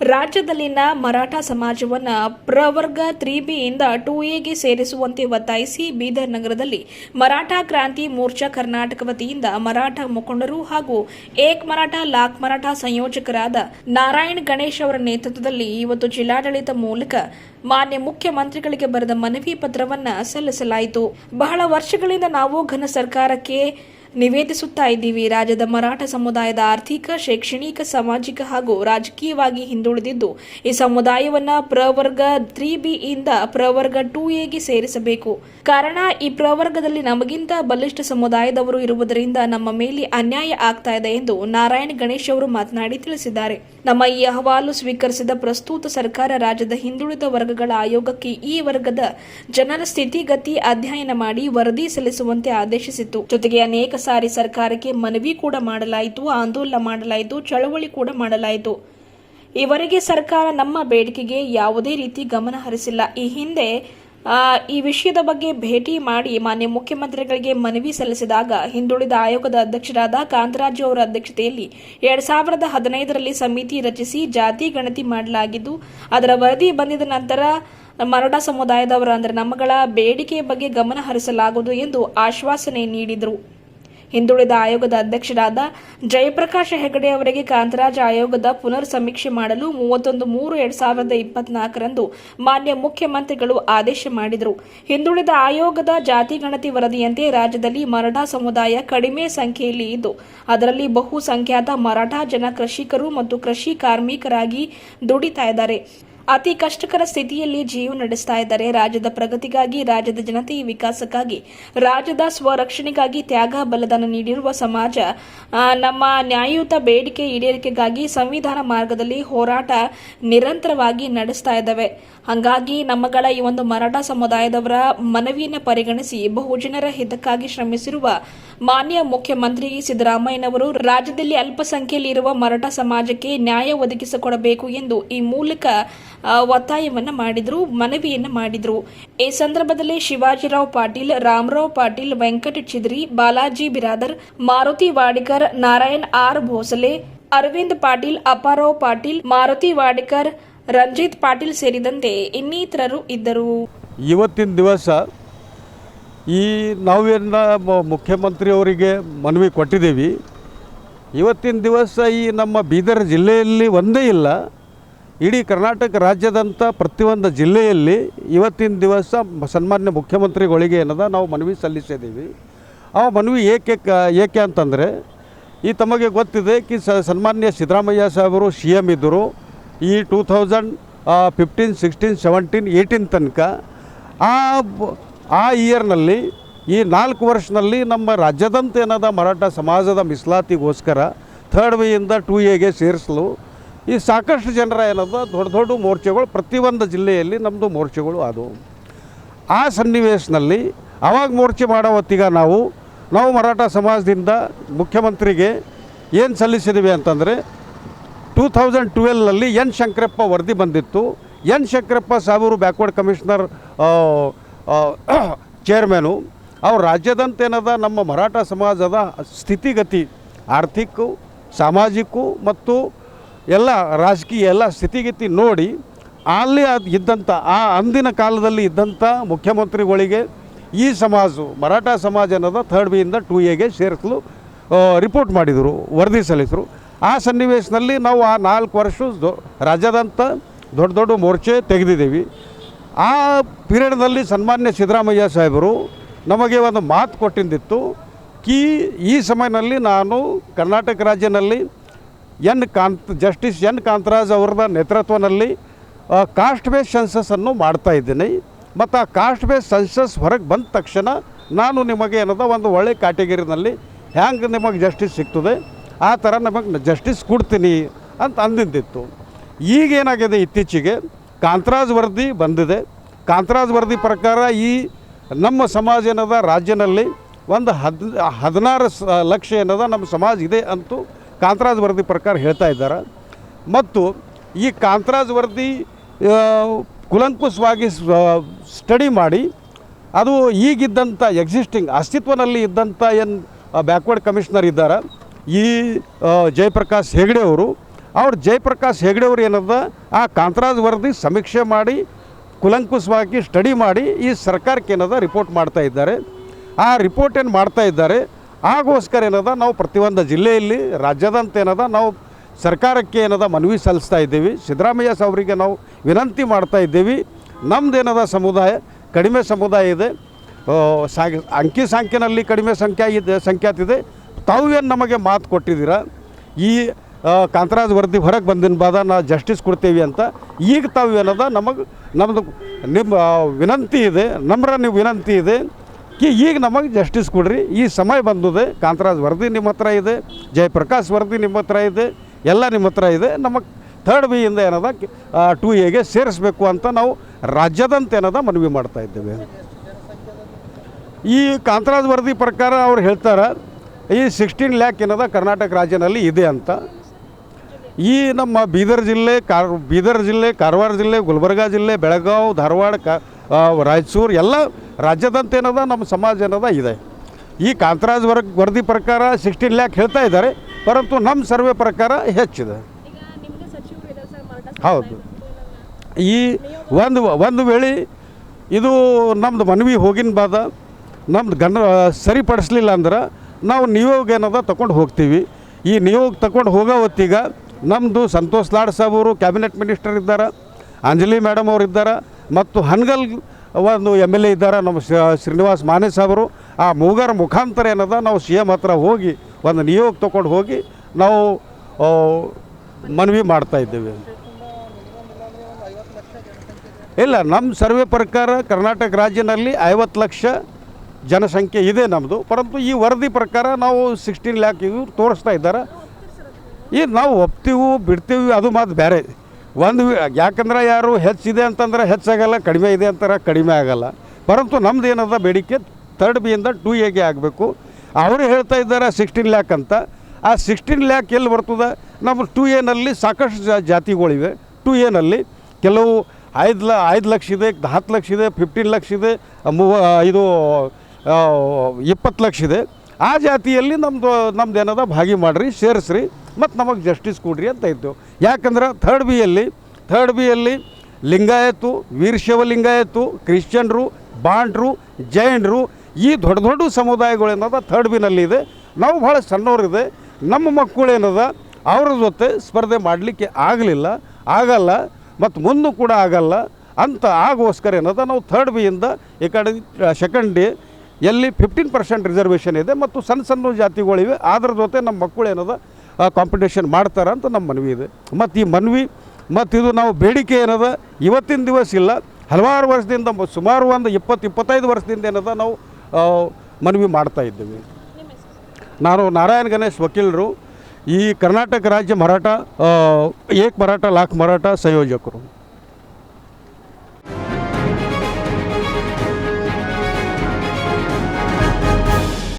ರಾಜ್ಯದಲ್ಲಿನ ಮರಾಠ ಸಮಾಜವನ್ನು ಪ್ರವರ್ಗ ತ್ರೀ ಬಿಯಿಂದ ಟೂ ಎಗೆ ಸೇರಿಸುವಂತೆ ಒತ್ತಾಯಿಸಿ ಬೀದರ್ ನಗರದಲ್ಲಿ ಮರಾಠ ಕ್ರಾಂತಿ ಮೋರ್ಚಾ ಕರ್ನಾಟಕ ವತಿಯಿಂದ ಮರಾಠ ಮುಖಂಡರು ಹಾಗೂ ಏಕ್ ಮರಾಠ, ಲಾಕ್ ಮರಾಠ ಸಂಯೋಜಕರಾದ ನಾರಾಯಣ್ ಗಣೇಶ್ ಅವರ ನೇತೃತ್ವದಲ್ಲಿ ಇವತ್ತು ಜಿಲ್ಲಾಡಳಿತ ಮೂಲಕ ಮಾನ್ಯ ಮುಖ್ಯಮಂತ್ರಿಗಳಿಗೆ ಬರೆದ ಮನವಿ ಪತ್ರವನ್ನು ಸಲ್ಲಿಸಲಾಯಿತು. ಬಹಳ ವರ್ಷಗಳಿಂದ ನಾವು ಘನ ಸರ್ಕಾರಕ್ಕೆ ನಿವೇದಿಸುತ್ತಾ ಇದ್ದೀವಿ. ರಾಜ್ಯದ ಮರಾಠ ಸಮುದಾಯದ ಆರ್ಥಿಕ, ಶೈಕ್ಷಣಿಕ, ಸಾಮಾಜಿಕ ಹಾಗೂ ರಾಜಕೀಯವಾಗಿ ಹಿಂದುಳಿದಿದ್ದು, ಈ ಸಮುದಾಯವನ್ನ ಪ್ರವರ್ಗ ತ್ರೀ ಬಿ ಇಂದ ಪ್ರವರ್ಗ ಟೂ ಎಗೆ ಸೇರಿಸಬೇಕು. ಕಾರಣ, ಈ ಪ್ರವರ್ಗದಲ್ಲಿ ನಮಗಿಂತ ಬಲಿಷ್ಠ ಸಮುದಾಯದವರು ಇರುವುದರಿಂದ ನಮ್ಮ ಮೇಲೆ ಅನ್ಯಾಯ ಆಗ್ತಾ ಇದೆ ಎಂದು ನಾರಾಯಣ್ ಗಣೇಶ್ ಅವರು ಮಾತನಾಡಿ ತಿಳಿಸಿದ್ದಾರೆ. ನಮ್ಮ ಈ ಅಹವಾಲು ಸ್ವೀಕರಿಸಿದ ಪ್ರಸ್ತುತ ಸರ್ಕಾರ ರಾಜ್ಯದ ಹಿಂದುಳಿದ ವರ್ಗಗಳ ಆಯೋಗಕ್ಕೆ ಈ ವರ್ಗದ ಜನರ ಸ್ಥಿತಿಗತಿ ಅಧ್ಯಯನ ಮಾಡಿ ವರದಿ ಸಲ್ಲಿಸುವಂತೆ ಆದೇಶಿಸಿತ್ತು. ಜೊತೆಗೆ ಅನೇಕ ಸಾರಿ ಸರ್ಕಾರಕ್ಕೆ ಮನವಿ ಕೂಡ ಮಾಡಲಾಯಿತು, ಆಂದೋಲನ ಮಾಡಲಾಯಿತು, ಚಳವಳಿ ಕೂಡ ಮಾಡಲಾಯಿತು. ಈವರೆಗೆ ಸರ್ಕಾರ ನಮ್ಮ ಬೇಡಿಕೆಗೆ ಯಾವುದೇ ರೀತಿ ಗಮನ ಹರಿಸಿಲ್ಲ. ಈ ಹಿಂದೆ ಈ ವಿಷಯದ ಬಗ್ಗೆ ಭೇಟಿ ಮಾಡಿ ಮಾನ್ಯ ಮುಖ್ಯಮಂತ್ರಿಗಳಿಗೆ ಮನವಿ ಸಲ್ಲಿಸಿದಾಗ ಹಿಂದುಳಿದ ಆಯೋಗದ ಅಧ್ಯಕ್ಷರಾದ ಕಾಂತರಾಜು ಅವರ ಅಧ್ಯಕ್ಷತೆಯಲ್ಲಿ ಎರಡ್ ಸಾವಿರದ ಹದಿನೈದರಲ್ಲಿ ಸಮಿತಿ ರಚಿಸಿ ಜಾತಿ ಗಣತಿ ಮಾಡಲಾಗಿದ್ದು, ಅದರ ವರದಿ ಬಂದಿದ ನಂತರ ಮರಾಠ ಸಮುದಾಯದವರ, ಅಂದರೆ ನಮ್ಮಗಳ ಬೇಡಿಕೆ ಬಗ್ಗೆ ಗಮನ ಹರಿಸಲಾಗುವುದು ಎಂದು ಆಶ್ವಾಸನೆ ನೀಡಿದರು. ಹಿಂದುಳಿದ ಆಯೋಗದ ಅಧ್ಯಕ್ಷರಾದ ಜಯಪ್ರಕಾಶ್ ಹೆಗಡೆ ಅವರಿಗೆ ಕಾಂತರಾಜ್ ಆಯೋಗದ ಪುನರ್ ಸಮೀಕ್ಷೆ ಮಾಡಲು ಮೂವತ್ತೊಂದು ಮೂರು ಎರಡ್ ಸಾವಿರದ ಇಪ್ಪತ್ನಾಲ್ಕರಂದು ಮಾನ್ಯ ಮುಖ್ಯಮಂತ್ರಿಗಳು ಆದೇಶ ಮಾಡಿದರು. ಹಿಂದುಳಿದ ಆಯೋಗದ ಜಾತಿ ಗಣತಿ ವರದಿಯಂತೆ ರಾಜ್ಯದಲ್ಲಿ ಮರಾಠ ಸಮುದಾಯ ಕಡಿಮೆ ಸಂಖ್ಯೆಯಲ್ಲಿ ಇದ್ದು, ಅದರಲ್ಲಿ ಬಹುಸಂಖ್ಯಾತ ಮರಾಠ ಜನ ಕೃಷಿಕರು ಮತ್ತು ಕೃಷಿ ಕಾರ್ಮಿಕರಾಗಿ ದುಡಿತಾ ಇದ್ದಾರೆ. ಅತಿ ಕಷ್ಟಕರ ಸ್ಥಿತಿಯಲ್ಲಿ ಜೀವ ನಡೆಸ್ತಾ ಇದ್ದಾರೆ. ರಾಜ್ಯದ ಪ್ರಗತಿಗಾಗಿ, ರಾಜ್ಯದ ಜನತೆಯ ವಿಕಾಸಕ್ಕಾಗಿ, ರಾಜ್ಯದ ಸ್ವರಕ್ಷಣೆಗಾಗಿ ತ್ಯಾಗ, ಬಲಿದಾನ ನೀಡಿರುವ ಸಮಾಜ ನಮ್ಮ ನ್ಯಾಯಯುತ ಬೇಡಿಕೆ ಈಡೇರಿಕೆಗಾಗಿ ಸಂವಿಧಾನ ಮಾರ್ಗದಲ್ಲಿ ಹೋರಾಟ ನಿರಂತರವಾಗಿ ನಡೆಸ್ತಾ ಇದ್ದಾವೆ. ಹಾಗಾಗಿ ನಮ್ಮಗಳ ಈ ಒಂದು ಮರಾಠ ಸಮುದಾಯದವರ ಮನವಿಯನ್ನು ಪರಿಗಣಿಸಿ ಬಹುಜನರ ಹಿತಕ್ಕಾಗಿ ಶ್ರಮಿಸಿರುವ ಮಾನ್ಯ ಮುಖ್ಯಮಂತ್ರಿ ಸಿದ್ದರಾಮಯ್ಯನವರು ರಾಜ್ಯದಲ್ಲಿ ಅಲ್ಪಸಂಖ್ಯೆಯಲ್ಲಿರುವ ಮರಾಠ ಸಮಾಜಕ್ಕೆ ನ್ಯಾಯ ಒದಗಿಸಿಕೊಡಬೇಕು ಎಂದು ಈ ಮೂಲಕ ಒತ್ತಾಯವನ್ನ ಮಾಡಿದ್ರು, ಮನವಿಯನ್ನು ಮಾಡಿದ್ರು. ಈ ಸಂದರ್ಭದಲ್ಲಿ ಶಿವಾಜಿರಾವ್ ಪಾಟೀಲ್, ರಾಮರಾವ್ ಪಾಟೀಲ್, ವೆಂಕಟ ಚಿದ್ರಿ, ಬಾಲಾಜಿ ಬಿರಾದರ್, ಮಾರುತಿ ವಾಡಿಕರ್, ನಾರಾಯಣ್ ಆರ್ ಭೋಸಲೆ, ಅರವಿಂದ್ ಪಾಟೀಲ್, ಅಪ್ಪಾರಾವ್ ಪಾಟೀಲ್, ಮಾರುತಿ ವಾಡಿಕರ್, ರಂಜಿತ್ ಪಾಟೀಲ್ ಸೇರಿದಂತೆ ಇನ್ನಿತರರು ಇದ್ದರು. ಇವತ್ತಿನ ದಿವಸ ಈ ಮ- ಮುಖ್ಯಮಂತ್ರಿಯವರಿಗೆ ಮನವಿ ಕೊಟ್ಟಿದ್ದೀವಿ. ಇವತ್ತಿನ ದಿವಸ ಈ ನಮ್ಮ ಬೀದರ್ ಜಿಲ್ಲೆಯಲ್ಲಿ ಒಂದೇ ಇಲ್ಲ. ಇಡೀ ಕರ್ನಾಟಕ ರಾಜ್ಯದಂಥ ಪ್ರತಿಯೊಂದು ಜಿಲ್ಲೆಯಲ್ಲಿ ಇವತ್ತಿನ ದಿವಸ ಸನ್ಮಾನ್ಯ ಮುಖ್ಯಮಂತ್ರಿಗಳಿಗೆ ಏನದ ನಾವು ಮನವಿ ಸಲ್ಲಿಸಿದ್ದೀವಿ. ಆ ಮನವಿ ಏಕೆ ಕ- ಏಕೆ ಅಂತಂದರೆ, ಈ ತಮಗೆ ಗೊತ್ತಿದೆ ಕಿ ಸನ್ಮಾನ್ಯ ಸಿದ್ದರಾಮಯ್ಯ ಸಾಹೇಬರು ಸಿ ಎಂ ಇದ್ದರು. ಈ two thousand fifteen, sixteen, seventeen, eighteen ತನಕ ಆ ಆ ಇಯರ್ನಲ್ಲಿ ಈ ನಾಲ್ಕು ವರ್ಷದಲ್ಲಿ ನಮ್ಮ ರಾಜ್ಯದಂತ ಏನದ ಮರಾಠ ಸಮಾಜದ ಮೀಸಲಾತಿಗೋಸ್ಕರ ಥರ್ಡ್ ವೇಯಿಂದ ಟೂ ಎಗೆ ಸೇರಿಸಲು. ಈ ಸಾಕಷ್ಟು ಜನರ ಏನದ ದೊಡ್ಡ ದೊಡ್ಡ ಮೋರ್ಚೆಗಳು, ಪ್ರತಿಯೊಂದು ಜಿಲ್ಲೆಯಲ್ಲಿ ನಮ್ಮದು ಮೋರ್ಚೆಗಳು ಆದವು ಆ ಸನ್ನಿವೇಶದಲ್ಲಿ ಅವಾಗ ಮೋರ್ಚೆ ಮಾಡೋ ಹೊತ್ತಿಗೆ ನಾವು ನಾವು ಮರಾಠ ಸಮಾಜದಿಂದ ಮುಖ್ಯಮಂತ್ರಿಗೆ ಏನು ಸಲ್ಲಿಸಿದ್ದೀವಿ ಅಂತಂದರೆ ಟೂ ತೌಸಂಡ್ ಟ್ವೆಲ್ನಲ್ಲಿ ಎನ್ ಶಂಕರಪ್ಪ ವರದಿ ಬಂದಿತ್ತು. ಎನ್ ಶಂಕರಪ್ಪ ಸಾಬೂರು ಬ್ಯಾಕ್ವರ್ಡ್ ಕಮಿಷನರ್ ಚೇರ್ಮನು ಅವ್ರು ರಾಜ್ಯದಂತ ಏನದ, ನಮ್ಮ ಮರಾಠ ಸಮಾಜದ ಸ್ಥಿತಿಗತಿ ಆರ್ಥಿಕ ಸಾಮಾಜಿಕ ಮತ್ತು ಎಲ್ಲ ರಾಜಕೀಯ ಎಲ್ಲ ಸ್ಥಿತಿಗತಿ ನೋಡಿ ಅಲ್ಲಿ ಅದು ಇದ್ದಂಥ, ಆ ಅಂದಿನ ಕಾಲದಲ್ಲಿ ಇದ್ದಂಥ ಮುಖ್ಯಮಂತ್ರಿಗಳಿಗೆ ಈ ಸಮಾಜ, ಮರಾಠ ಸಮಾಜ ಅನ್ನೋದು ಥರ್ಡ್ ಬಿಯಿಂದ ಟು ಎಗೆ ಸೇರಿಸಲು ರಿಪೋರ್ಟ್ ಮಾಡಿದರು, ವರದಿ ಸಲ್ಲಿಸಿದರು ಆ ಸನ್ನಿವೇಶದಲ್ಲಿ ನಾವು ಆ ನಾಲ್ಕು ವರ್ಷ ರಾಜ್ಯದಂಥ ದೊಡ್ಡ ದೊಡ್ಡ ಮೋರ್ಚೆ ತೆಗೆದಿದ್ದೀವಿ. ಆ ಪೀರಿಯಡ್ನಲ್ಲಿ ಸನ್ಮಾನ್ಯ ಸಿದ್ದರಾಮಯ್ಯ ಸಾಹೇಬರು ನಮಗೆ ಒಂದು ಮಾತು ಕೊಟ್ಟಿದ್ದಿತ್ತು ಕಿ, ಈ ಸಮಯದಲ್ಲಿ ನಾನು ಕರ್ನಾಟಕ ರಾಜ್ಯದಲ್ಲಿ N Kanth, justice N Kantharaj ಅವ್ರದ ನೇತೃತ್ವದಲ್ಲಿ ಕಾಸ್ಟ್ ಬೇಸ್ ಸೆನ್ಸಸ್ಸನ್ನು ಮಾಡ್ತಾ ಇದ್ದೀನಿ. ಮತ್ತು ಆ ಕಾಸ್ಟ್ ಬೇಸ್ ಸೆನ್ಸಸ್ ಹೊರಗೆ ಬಂದ ತಕ್ಷಣ ನಾನು ನಿಮಗೆ ಏನದ ಒಂದು ಒಳ್ಳೆ ಕ್ಯಾಟಗರಿನಲ್ಲಿ ಹ್ಯಾಂಗೆ ನಿಮಗೆ ಜಸ್ಟಿಸ್ ಸಿಗ್ತದೆ, ಆ ಥರ ನಮಗೆ ಜಸ್ಟಿಸ್ ಕೊಡ್ತೀನಿ ಅಂತ ಅಂದಿದ್ದಿತ್ತು ಈಗ ಏನಾಗಿದೆ ಇತ್ತೀಚೆಗೆ, ಕಾಂತರಾಜ್ ವರದಿ ಬಂದಿದೆ. ಕಾಂತರಾಜ್ ವರದಿ ಪ್ರಕಾರ ಈ ನಮ್ಮ ಸಮಾಜ ಏನದ ರಾಜ್ಯದಲ್ಲಿ ಒಂದು ಹದ್, ಹದಿನಾರು ಲಕ್ಷ ಏನದ ನಮ್ಮ ಸಮಾಜ ಇದೆ ಅಂತೂ ಕಾಂತರಾಜ್ ವರದಿ ಪ್ರಕಾರ ಹೇಳ್ತಾ ಇದ್ದಾರೆ. ಮತ್ತು ಈ ಕಾಂತರಾಜ್ ವರದಿ ಕುಲಂಕುಷವಾಗಿ ಸ್ಟಡಿ ಮಾಡಿ, ಅದು ಈಗಿದ್ದಂಥ ಎಕ್ಸಿಸ್ಟಿಂಗ್ ಅಸ್ತಿತ್ವದಲ್ಲಿ ಇದ್ದಂಥ ಏನು ಬ್ಯಾಕ್ವರ್ಡ್ ಕಮಿಷನರ್ ಇದ್ದಾರೆ. ಈ ಜಯಪ್ರಕಾಶ್ ಹೆಗಡೆ ಅವರು, ಅವ್ರು ಜಯಪ್ರಕಾಶ್ ಹೆಗಡೆ ಅವರು ಏನದ, ಆ ಕಾಂತರಾಜ್ ವರದಿ ಸಮೀಕ್ಷೆ ಮಾಡಿ ಕುಲಂಕುಷವಾಗಿ ಸ್ಟಡಿ ಮಾಡಿ, ಈ ಸರ್ಕಾರಕ್ಕೆ ಏನದ ರಿಪೋರ್ಟ್ ಮಾಡ್ತಾ ಇದ್ದಾರೆ. ಆ ರಿಪೋರ್ಟ್ ಏನು ಮಾಡ್ತಾ ಇದ್ದಾರೆ ಆಗೋಸ್ಕರ ಏನದ, ನಾವು ಪ್ರತಿಯೊಂದು ಜಿಲ್ಲೆಯಲ್ಲಿ ರಾಜ್ಯದಂತ ಏನದ, ನಾವು ಸರ್ಕಾರಕ್ಕೆ ಏನದ ಮನವಿ ಸಲ್ಲಿಸ್ತಾ ಇದ್ದೀವಿ. ಸಿದ್ದರಾಮಯ್ಯ ಅವರಿಗೆ ನಾವು ವಿನಂತಿ ಮಾಡ್ತಾ ಇದ್ದೀವಿ. ನಮ್ದು ಏನದ ಸಮುದಾಯ, ಕಡಿಮೆ ಸಮುದಾಯ ಇದೆ. ಅಂಕಿ ಸಂಖ್ಯೆನಲ್ಲಿ ಕಡಿಮೆ ಸಂಖ್ಯೆ ಇದೆ, ಸಂಖ್ಯಾತಿದೆ. ತಾವು ಏನು ನಮಗೆ ಮಾತು ಕೊಟ್ಟಿದ್ದೀರ? ಈ ಕಾಂತರಾಜ್ ವರದಿ ಹೊರಗೆ ಬಂದಿನ ಬಾದ ನಾ ಜಸ್ಟಿಸ್ ಕೊಡ್ತೀವಿ ಅಂತ. ಈಗ ತಾವು ಏನದ, ನಮಗೆ ನಮ್ಮದು ನಿಮ್ಮ ವಿನಂತಿ ಇದೆ, ನಮ್ರ ನೀವು ವಿನಂತಿ ಇದೆ. ಈಗ ನಮಗೆ ಜಸ್ಟಿಸ್ ಕೊಡ್ರಿ. ಈ ಸಮಯ ಬಂದಿದೆ, ಕಾಂತರಾಜ್ ವರದಿ ನಿಮ್ಮ ಹತ್ರ ಇದೆ, ಜಯಪ್ರಕಾಶ್ ವರದಿ ನಿಮ್ಮ ಹತ್ರ ಇದೆ, ಎಲ್ಲ ನಿಮ್ಮ ಹತ್ರ ಇದೆ. ನಮಗೆ ಥರ್ಡ್ ಇಂದ ಏನದ ಟು ಎಗೆ ಸೇರಿಸ್ಬೇಕು ಅಂತ ನಾವು ರಾಜ್ಯದಂತ ಏನದ ಮನವಿ ಮಾಡ್ತಾ ಇದ್ದೇವೆ. ಈ ಕಾಂತರಾಜ್ ವರದಿ ಪ್ರಕಾರ ಅವ್ರು ಹೇಳ್ತಾರೆ, ಈ ಸಿಕ್ಸ್ಟೀನ್ ಲ್ಯಾಕ್ ಏನದ ಕರ್ನಾಟಕ ರಾಜ್ಯನಲ್ಲಿ ಇದೆ ಅಂತ. ಈ ನಮ್ಮ ಬೀದರ್ ಜಿಲ್ಲೆ, ಕಾರ್, ಬೀದರ್ ಜಿಲ್ಲೆ, ಕಾರವಾರ ಜಿಲ್ಲೆ, ಗುಲ್ಬರ್ಗ ಜಿಲ್ಲೆ, ಬೆಳಗಾವಿ, ಧಾರವಾಡ, ಕ ರಾಯಚೂರು ಎಲ್ಲ ರಾಜ್ಯದಂತ ಏನದ, ನಮ್ಮ ಸಮಾಜ ಏನದ, ಇದೆ. ಈ ಕಾಂತರಾಜ್ ವರ್ಗ ವರದಿ ಪ್ರಕಾರ ಸಿಕ್ಸ್ಟೀನ್ ಲ್ಯಾಕ್ ಹೇಳ್ತಾ ಇದ್ದಾರೆ, ಪರಂತು ನಮ್ಮ ಸರ್ವೆ ಪ್ರಕಾರ ಹೆಚ್ಚಿದೆ. ಹೌದು. ಈ ಒಂದು ಒಂದು ವೇಳೆ ಇದು ನಮ್ಮದು ಮನವಿ ಹೋಗಿನ ಬಾದ, ನಮ್ದು ಗನ್ ಸರಿಪಡಿಸ್ಲಿಲ್ಲ ಅಂದ್ರೆ ನಾವು ನಿಯೋಗ ಏನದ ತಗೊಂಡು ಹೋಗ್ತೀವಿ. ಈ ನಿಯೋಗ ತಗೊಂಡು ಹೋಗೋ ಹೊತ್ತಿಗೆ ನಮ್ಮದು ಸಂತೋಷ್ ಲಾಡ್ ಸಾಬ್ ಅವರು ಕ್ಯಾಬಿನೆಟ್ ಮಿನಿಸ್ಟರ್ ಇದ್ದಾರೆ, ಅಂಜಲಿ ಮೇಡಮ್ ಅವರು ಇದ್ದಾರೆ ಮತ್ತು ಹನ್ಗಲ್ ಒಂದು ಎಂ ಎಲ್ ಎ ಇದ್ದಾರೆ, ನಮ್ಮ ಶ್ರೀ- ಶ್ರೀನಿವಾಸ್ ಮಾನೆ ಸಾಹೇಬರು ಆ ಮೂಗರ ಮುಖಾಂತರ ಏನದ, ನಾವು ಸಿ ಎಂ ಹತ್ರ ಹೋಗಿ ಒಂದು ನಿಯೋಗ ತಗೊಂಡು ಹೋಗಿ ನಾವು ಮನವಿ ಮಾಡ್ತಾ ಇದ್ದೇವೆ. ಇಲ್ಲ, ನಮ್ಮ ಸರ್ವೆ ಪ್ರಕಾರ ಕರ್ನಾಟಕ ರಾಜ್ಯದಲ್ಲಿ ಐವತ್ತು ಲಕ್ಷ ಜನಸಂಖ್ಯೆ ಇದೆ ನಮ್ಮದು ಪರಂತು ಈ ವರದಿ ಪ್ರಕಾರ ನಾವು ಸಿಕ್ಸ್ಟೀನ್ ಲ್ಯಾಕ್ ಇವು ತೋರಿಸ್ತಾ ಇದ್ದಾರೆ. ಈ ನಾವು ಒಪ್ತೀವಿ ಬಿಡ್ತೀವಿ ಅದು ಮಾತು ಬೇರೆ. ಒಂದು ಯಾಕಂದ್ರೆ ಯಾರು ಹೆಚ್ಚಿದೆ ಅಂತಂದ್ರೆ ಹೆಚ್ಚಾಗಲ್ಲ, ಕಡಿಮೆ ಇದೆ ಅಂತಾರೆ ಕಡಿಮೆ ಆಗಲ್ಲ. ಪರಂತು ನಮ್ದು ಏನದ, ಬೇಡಿಕೆ ತರ್ಡ್ ಬಿಯಿಂದ ಟೂ ಎಗೆ ಆಗಬೇಕು. ಅವರು ಹೇಳ್ತಾ ಇದ್ದಾರೆ ಸಿಕ್ಸ್ಟೀನ್ ಲ್ಯಾಕ್ ಅಂತ. ಆ ಸಿಕ್ಸ್ಟೀನ್ ಲ್ಯಾಕ್ ಎಲ್ಲಿ ಬರ್ತದೆ? ನಮ್ಮ ಟು ಎನಲ್ಲಿ ಸಾಕಷ್ಟು ಜಾತಿಗಳಿವೆ. ಟು ಎನಲ್ಲಿ ಕೆಲವು ಐದು ಲ ಐದು ಲಕ್ಷ ಇದೆ, ಹತ್ತು ಲಕ್ಷ ಇದೆ ಫಿಫ್ಟೀನ್ ಲಕ್ಷ ಇದೆ, ಮೂವ ಇದು ಇಪ್ಪತ್ತು ಲಕ್ಷ ಇದೆ. ಆ ಜಾತಿಯಲ್ಲಿ ನಮ್ಮದು ನಮ್ದು ಏನದ, ಭಾಗಿ ಮಾಡಿರಿ, ಸೇರಿಸ್ರಿ. ಮತ್ತು ನಮಗೆ ಜಸ್ಟಿಸ್ ಕೊಡ್ರಿ ಅಂತ ಇತ್ತು. ಯಾಕಂದ್ರೆ ಥರ್ಡ್ ಬಿಯಲ್ಲಿ ಥರ್ಡ್ ಬಿಯಲ್ಲಿ ಲಿಂಗಾಯತು ವೀರಶೈವ ಲಿಂಗಾಯತು ಕ್ರಿಶ್ಚಿಯನ್ರು, ಬಾಂಡ್ರು, ಜೈನರು ಈ ದೊಡ್ಡ ದೊಡ್ಡ ಸಮುದಾಯಗಳು ಏನದ ಥರ್ಡ್ ಬಿನಲ್ಲಿದೆ ನಾವು ಭಾಳ ಸಣ್ಣವರಿದೆ. ನಮ್ಮ ಮಕ್ಕಳು ಏನದ ಅವ್ರ ಜೊತೆ ಸ್ಪರ್ಧೆ ಮಾಡಲಿಕ್ಕೆ ಆಗಲಿಲ್ಲ, ಆಗಲ್ಲ ಮತ್ತು ಮುಂದೂ ಕೂಡ ಆಗಲ್ಲ ಅಂತ ಆಗೋಸ್ಕರ ಏನದ ನಾವು ಥರ್ಡ್ ಬಿಯಿಂದ ಈ ಕಡೆ ಸೆಕೆಂಡ್ ಡೇ ಎಲ್ಲಿ ಫಿಫ್ಟೀನ್ ಪರ್ಸೆಂಟ್ ರಿಸರ್ವೇಷನ್ ಇದೆ ಮತ್ತು ಸಣ್ಣ ಸಣ್ಣ ಜಾತಿಗಳಿವೆ. ಅದ್ರ ಜೊತೆ ನಮ್ಮ ಮಕ್ಕಳು ಏನದ ಕಾಂಪಿಟೇಷನ್ ಮಾಡ್ತಾರೆ ಅಂತ ನಮ್ಮ ಮನವಿ ಇದೆ. ಮತ್ತು ಈ ಮನವಿ, ಮತ್ತು ಇದು ನಾವು ಬೇಡಿಕೆ ಏನದ? ಇವತ್ತಿನ ದಿವಸ ಇಲ್ಲ. ಹಲವಾರು ವರ್ಷದಿಂದ, ಸುಮಾರು ಒಂದು ಇಪ್ಪತ್ತು, ಇಪ್ಪತ್ತೈದು ವರ್ಷದಿಂದ ಏನದ ನಾವು ಮನವಿ ಮಾಡ್ತಾ ಇದ್ದೀವಿ. ನಾನು ನಾರಾಯಣ ಗಣೇಶ್ ವಕೀಲರು. ಈ ಕರ್ನಾಟಕ ರಾಜ್ಯ ಮರಾಠ ಏಕ್ ಮರಾಠ ಲಾಖ್ ಮರಾಠ ಸಂಯೋಜಕರು.